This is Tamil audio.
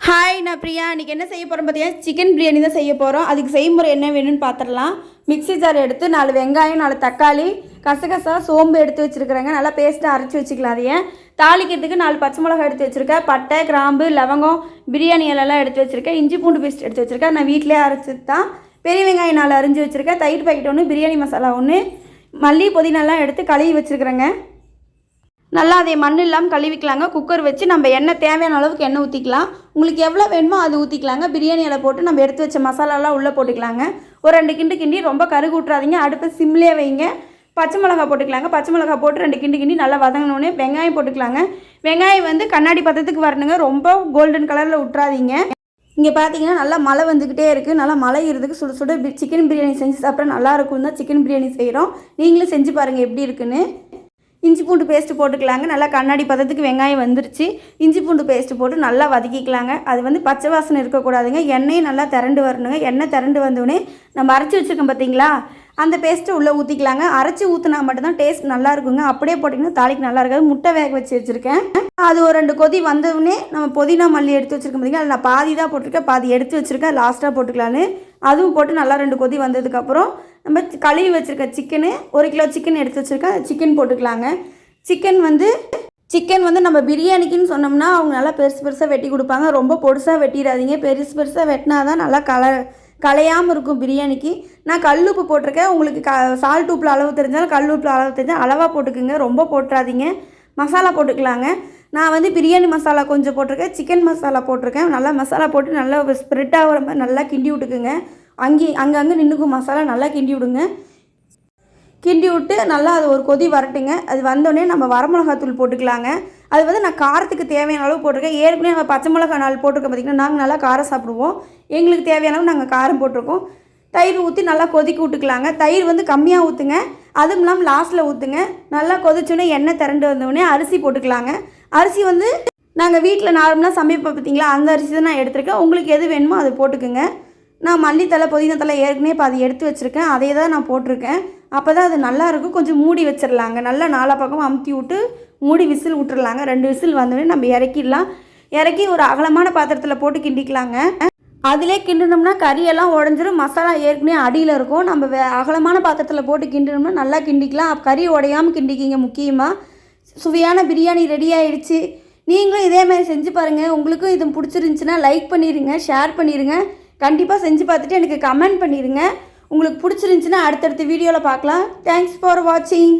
ஹாய் நான் பிரியா. இன்றைக்கி என்ன செய்ய போகிறோம் பார்த்தீங்கன்னா சிக்கன் பிரியாணி தான் செய்ய போகிறோம் அதுக்கு செய்முறை என்ன வேணும்னு பார்த்துடலாம் மிக்ஸி ஜார் எடுத்து நாலு வெங்காயம் நாலு தக்காளி கசகசா சோம்பு எடுத்து வச்சுருக்குறேங்க. நல்லா பேஸ்ட்டாக அரைச்சி வச்சுக்கலாம் அதையே. தாளிக்கிறதுக்கு நாலு பச்சை மிளகாய் எடுத்து வச்சுருக்கேன். பட்டை கிராம்பு லவங்கம் பிரியாணி இலெல்லாம் எடுத்து வச்சுருக்கேன். இஞ்சி பூண்டு பேஸ்ட் எடுத்து வச்சுருக்கேன். நான் வீட்டிலே அரைச்சி தான். பெரிய வெங்காயம் நாலு அரிஞ்சு வச்சுருக்கேன். தயிர் பாக்கெட் ஒன்று பிரியாணி மசாலா ஒன்று மல்லி புதினாலாம் எடுத்து கழுவி வச்சுருக்குறேங்க. நல்லா அதை மண் இல்லாமல் கழுவிக்கலாங்க. குக்கர் வச்சு நம்ம எண்ணெய் தேவையான அளவுக்கு எண்ணெய் ஊற்றிக்கலாம் உங்களுக்கு எவ்வளோ வேணுமோ அது ஊற்றிக்கலாங்க பிரியாணி இலை போட்டு நம்ம எடுத்து வச்ச மசாலாலாம் உள்ளே போட்டுக்கலாங்க. ஒரு ரெண்டு கிண்டு கிண்டி ரொம்ப கருகு விட்றாதீங்க அடுப்பு சிம்லேயே வைங்க. பச்சை மிளகா போட்டுக்கலாங்க. பச்சை மிளகா போட்டு ரெண்டு கிண்டு கிண்டி நல்லா வதங்கினோடனே வெங்காயம் போட்டுக்கலாங்க. வெங்காயம் வந்து கண்ணாடி பதத்துக்கு வரணுங்க. ரொம்ப கோல்டன் கலரில் விட்றாதீங்க இங்கே பார்த்தீங்கன்னா நல்லா மழை வந்துக்கிட்டே இருக்குது நல்லா மழை இருதுக்கு சுட சுட சிக்கன் பிரியாணி செஞ்சு சாப்பிட்டா நல்லா இருக்கும் தான் சிக்கன் பிரியாணி செய்கிறோம் நீங்களும் செஞ்சு பாருங்கள் எப்படி இருக்குன்னு. இஞ்சி பூண்டு பேஸ்ட்டு போட்டுக்கலாங்க. நல்லா கண்ணாடி பதத்துக்கு வெங்காயம் வந்துருச்சு. இஞ்சி பூண்டு பேஸ்ட்டு போட்டு நல்லா வதக்கிக்கலாங்க. அது வந்து பச்சை வாசனை இருக்கக்கூடாதுங்க. எண்ணெயும் நல்லா திரண்டு வரணுங்க. எண்ணெய் திரண்டு வந்தோடனே நம்ம அரைச்சி வச்சுருக்கோம் பார்த்தீங்களா அந்த பேஸ்ட்டு உள்ளே ஊற்றிக்கலாங்க அரைச்சி ஊற்றினா மட்டும்தான் டேஸ்ட் நல்லா இருக்குங்க. அப்படியே போட்டிங்கன்னா தாளிக்கு நல்லா இருக்காது. முட்டை வேக வச்சு வச்சுருக்கேன். அது ஒரு ரெண்டு கொதி வந்தவுடனே நம்ம புதினா மல்லி எடுத்து வச்சுருக்கோம் பார்த்தீங்களா அதில் நான் பாதி தான் போட்டிருக்கேன். பாதி எடுத்து வச்சுருக்கேன். லாஸ்ட்டாக போட்டுக்கலான்னு. அதுவும் போட்டு நல்லா ரெண்டு கொதி வந்ததுக்கப்புறம் நம்ம கழுவி வச்சுருக்க சிக்கனு ஒரு கிலோ சிக்கன் எடுத்து வச்சுருக்கேன். சிக்கன் போட்டுக்கலாங்க. சிக்கன் வந்து சிக்கன் வந்து நம்ம பிரியாணிக்குன்னு சொன்னோம்னா அவங்க நல்லா பெருசு பெருசாக வெட்டி கொடுப்பாங்க. ரொம்ப பொடுசாக வெட்டிடாதீங்க. பெருசு பெருசாக வெட்டினா தான் நல்லா கல கலையாமல் இருக்கும் பிரியாணிக்கு. நான் கல் உப்பு போட்டிருக்கேன். உங்களுக்கு க சால்ட் உப்பில் அளவு தெரிஞ்சாலும் கல் உப்பில் அளவு தெரிஞ்சால் அளவாக போட்டுக்குங்க. ரொம்ப போட்டுறாதீங்க. மசாலா போட்டுக்கலாங்க. நான் வந்து பிரியாணி மசாலா கொஞ்சம் போட்டிருக்கேன். சிக்கன் மசாலா போட்டிருக்கேன். நல்லா மசாலா போட்டு நல்லா ஸ்ப்ரெட் ஆகிற மாதிரி நல்லா கிண்டி விட்டுக்குங்க. அங்கே அங்கங்கே நின்றுக்கும் மசாலா நல்லா கிண்டி விடுங்க. கிண்டி விட்டு நல்லா அது ஒரு கொதி வரட்டுங்க. அது வந்தோடனே நம்ம வரமிளகாத்தூள் போட்டுக்கலாங்க. அது வந்து நான் காரத்துக்கு தேவையான அளவு போட்டிருக்கேன். ஏற்கனவே நம்ம பச்சை மிளகா நாள் போட்டிருக்கோம் பார்த்திங்கன்னா நாங்கள் நல்லா காரம் சாப்பிடுவோம். எங்களுக்கு தேவையான அளவு நாங்கள் காரம் போட்டிருக்கோம். தயிர் ஊற்றி நல்லா கொதிக்க விட்டுக்கலாங்க. தயிர் வந்து கம்மியாக ஊற்றுங்க அதுவும் இல்லாமல் லாஸ்ட்டில் ஊற்றுங்க நல்லா கொதிச்சோடனே எண்ணெய் திரண்டு வந்தோடனே அரிசி போட்டுக்கலாங்க. அரிசி வந்து நாங்கள் வீட்டில் நார்மலாக சமைப்போம் பார்த்தீங்களா அந்த அரிசி தான் நான் எடுத்திருக்கேன். உங்களுக்கு எது வேணுமோ அதை போட்டுக்குங்க. நான் மல்லித்தலை புதினத்தலை ஏற்கனவே இப்போ அதை எடுத்து வச்சுருக்கேன். அதே தான் நான் போட்டிருக்கேன். அப்போ தான் அது நல்லாயிருக்கும் கொஞ்சம் மூடி வச்சிடலாங்க நல்லா நாலா பக்கம் அமுத்தி விட்டு மூடி விசில் விட்டுறலாங்க ரெண்டு விசில் வந்தோடனே நம்ம இறக்கிடலாம். இறக்கி ஒரு அகலமான பாத்திரத்தில் போட்டு கிண்டிக்கலாங்க. அதிலே கிண்டினோம்னா கறியெல்லாம் உடஞ்சிரும். மசாலா ஏற்கனவே அடியில் இருக்கும். நம்ம வே அகலமான பாத்திரத்தில் போட்டு கிண்டினோம்னா நல்லா கிண்டிக்கலாம். கறி உடையாமல் கிண்டிக்கிங்க முக்கியமாக சுவையான பிரியாணி ரெடி ஆயிடுச்சு. நீங்களும் இதே மாதிரி செஞ்சு பாருங்கள் உங்களுக்கும் இது பிடிச்சிருந்துச்சின்னா லைக் பண்ணிடுங்க ஷேர் பண்ணிடுங்க கண்டிப்பாக செஞ்சு பார்த்துட்டு எனக்கு கமெண்ட் பண்ணிடுங்க உங்களுக்கு பிடிச்சிருந்துச்சின்னா அடுத்தடுத்த வீடியோவில் பார்க்கலாம். தேங்க்ஸ் ஃபார் வாட்சிங்